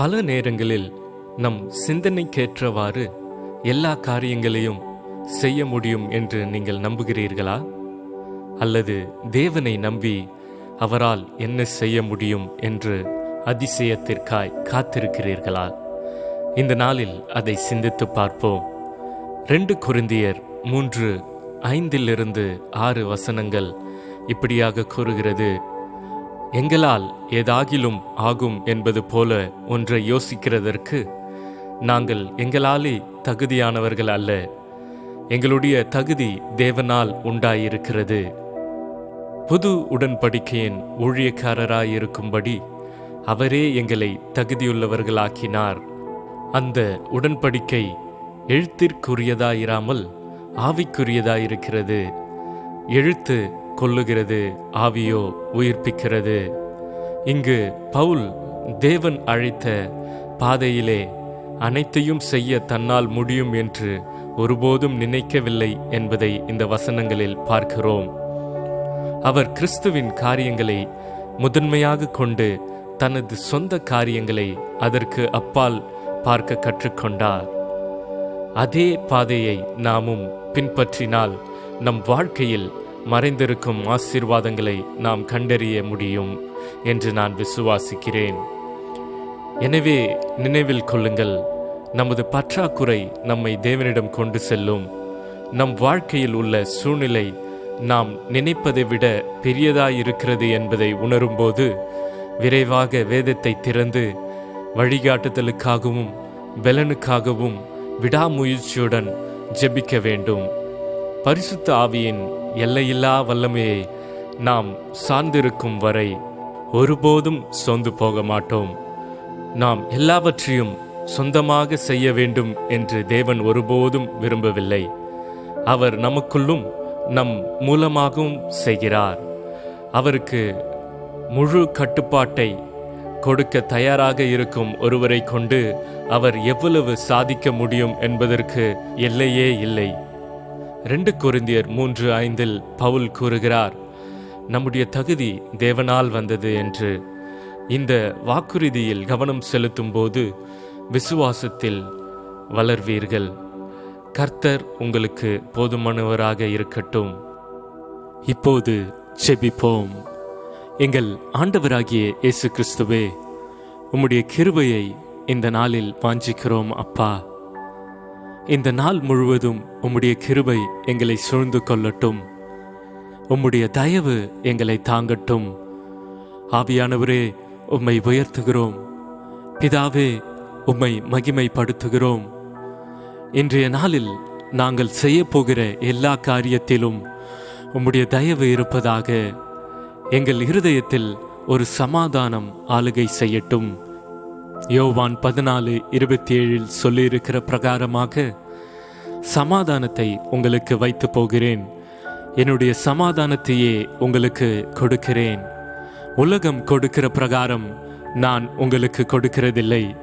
பல நேரங்களில் நம் சிந்தனைக்கேற்றவாறு எல்லா காரியங்களையும் செய்ய முடியும் என்று நீங்கள் நம்புகிறீர்களா? அல்லது தேவனை நம்பி அவரால் என்ன செய்ய முடியும் என்று அதிசயத்திற்காய் காத்திருக்கிறீர்களா? இந்த நாளில் அதை சிந்தித்து பார்ப்போம். ரெண்டு குருந்தியர் மூன்று ஐந்திலிருந்து ஆறு வசனங்கள் இப்படியாக கூறுகிறது. எங்களால் ஏதாகிலும் ஆகும் என்பது போல ஒன்றை யோசிக்கிறதற்கு நாங்கள் எங்களாலே தகுதியானவர்கள் அல்ல. எங்களுடைய தகுதி தேவனால் உண்டாயிருக்கிறது. புது உடன்படிக்கையின் ஊழியக்காரராயிருக்கும்படி அவரே எங்களை தகுதியுள்ளவர்களாக்கினார். அந்த உடன்படிக்கை எழுத்திற்குரியதாயிராமல் ஆவிக்குரியதாயிருக்கிறது. எழுத்து கொல்லுகிறது ஆவியோ உயிர்ப்பிக்கிறது. இங்கு பவுல் தேவன் அழைத்த பாதையிலே அனைத்தையும் செய்ய தன்னால் முடியும் என்று ஒருபோதும் நினைக்கவில்லை என்பதை இந்த வசனங்களில் பார்க்கிறோம். அவர் கிறிஸ்துவின் காரியங்களை முதன்மையாக கொண்டு தனது சொந்த காரியங்களை அதற்கு அப்பால் பார்க்க கற்றுக்கொண்டார். அதே பாதையை நாமும் பின்பற்றினால் நம் வாழ்க்கையில் மறைந்திருக்கும் ஆசீர்வாதங்களை நாம் கண்டறிய முடியும் என்று நான் விசுவாசிக்கிறேன். எனவே நினைவில் கொள்ளுங்கள் நமது பற்றாக்குறை நம்மை தேவனிடம் கொண்டு செல்லும். நம் வாழ்க்கையில் உள்ள சூழ்நிலை நாம் நினைப்பதை விட பெரியதாயிருக்கிறது என்பதை உணரும்போது விரைவாக வேதத்தை திறந்து வழிகாட்டுதலுக்காகவும் பலனுக்காகவும் விடாமுயற்சியுடன் ஜெபிக்க வேண்டும். பரிசுத்த ஆவியின் எல்லையில்லா வல்லமையை நாம் சார்ந்திருக்கும் வரை ஒருபோதும் சொந்து போக மாட்டோம். நாம் எல்லாவற்றையும் சொந்தமாக செய்ய வேண்டும் என்று தேவன் ஒருபோதும் விரும்பவில்லை. அவர் நமக்குள்ளும் நம் மூலமாகவும் செய்கிறார். அவருக்கு முழு கட்டுப்பாட்டை கொடுக்க தயாராக இருக்கும் ஒருவரை கொண்டு அவர் எவ்வளவு சாதிக்க முடியும் என்பதற்கு எல்லையே இல்லை. ரெண்டு குருந்தியர் மூன்று ஐந்தில் பவுல் கூறுகிறார் நம்முடைய தகுதி தேவனால் வந்தது என்று. இந்த வாக்குறுதியில் கவனம் செலுத்தும் போது விசுவாசத்தில் வளர்வீர்கள். கர்த்தர் உங்களுக்கு போதுமானவராக இருக்கட்டும். இப்போது செபிப்போம் எங்கள் ஆண்டவராகிய இயேசு கிறிஸ்துவே உம்முடைய கிருபையை இந்த நாளில் வாஞ்சிக்கிறோம் அப்பா. இந்த நாள் முழுவதும் உம்முடைய கிருபை எங்களை சூழ்ந்து கொள்ளட்டும். உம்முடைய தயவு எங்களை தாங்கட்டும். ஆவியானவரே உம்மை உயர்த்துகிறோம். பிதாவே உம்மை மகிமைப்படுத்துகிறோம். இன்றைய நாளில் நாங்கள் செய்யப்போகிற எல்லா காரியத்திலும் உம்முடைய தயவு இருப்பதாக எங்கள் இருதயத்தில் ஒரு சமாதானம் ஆளுகை செய்யட்டும். யோவான் பதினாலு இருபத்தி ஏழில் சொல்லியிருக்கிற பிரகாரமாக சமாதானத்தை உங்களுக்கு வைத்து போகிறேன். என்னுடைய சமாதானத்தையே உங்களுக்கு கொடுக்கிறேன். உலகம் கொடுக்கிற பிரகாரம் நான் உங்களுக்கு கொடுக்கிறதில்லை.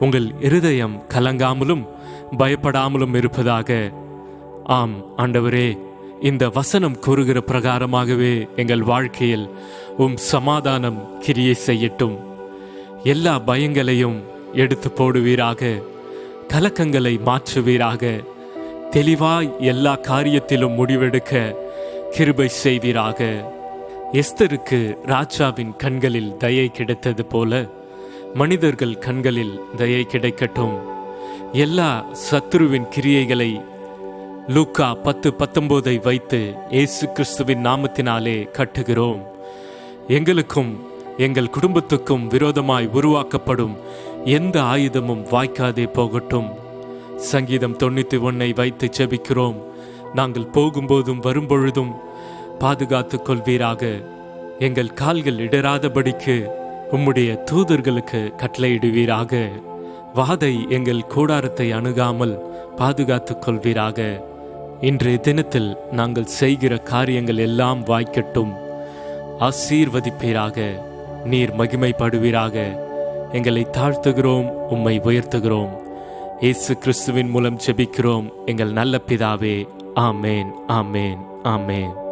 உங்கள் இருதயம் கலங்காமலும் பயப்படாமலும் இருப்பதாக. ஆம் ஆண்டவரே இந்த வசனம் கூறுகிற பிரகாரமாகவே எங்கள் வாழ்க்கையில் உம் சமாதானம் கிரியை செய்யட்டும். எல்லா பயங்களையும் எடுத்து போடுவீராக கலக்கங்களை மாற்றுவீராக தெளிவாய் எல்லா காரியத்திலும் முடிவெடுக்க கிருபை செய்வீராக. எஸ்தருக்கு ராஜாவின் கண்களில் தயை கிடைத்தது போல மனிதர்கள் கண்களில் தயை கிடைக்கட்டும். எல்லா சத்ருவின் கிரியைகளை லூக்கா பத்து பத்தொன்பதை வைத்து இயேசு கிறிஸ்துவின் நாமத்தினாலே கட்டுகிறோம். எங்களுக்கும் எங்கள் குடும்பத்துக்கும் விரோதமாய் உருவாக்கப்படும் எந்த ஆயுதமும் வாய்க்காதே போகட்டும். சங்கீதம் தொண்ணூற்றி ஒன்னை வைத்து செபிக்கிறோம் நாங்கள் போகும்போதும் வரும்பொழுதும் பாதுகாத்துக் கொள்வீராக. எங்கள் கால்கள் இடராதபடிக்கு உம்முடைய தூதர்களுக்கு கட்டளையிடுவீராக. வாதை எங்கள் கூடாரத்தை அணுகாமல் பாதுகாத்துக் கொள்வீராக. இன்றைய தினத்தில் நாங்கள் செய்கிற காரியங்கள் எல்லாம் வாய்க்கட்டும். ஆசீர்வதிப்பீராக. நீர் மகிமைப்படுவீராக. எங்களை தாழ்த்துகிறோம் உம்மை உயர்த்துகிறோம். இயேசு கிறிஸ்துவின் மூலம் செபிக்கிறோம் எங்கள் நல்ல பிதாவே ஆமேன் ஆமேன் ஆமேன்.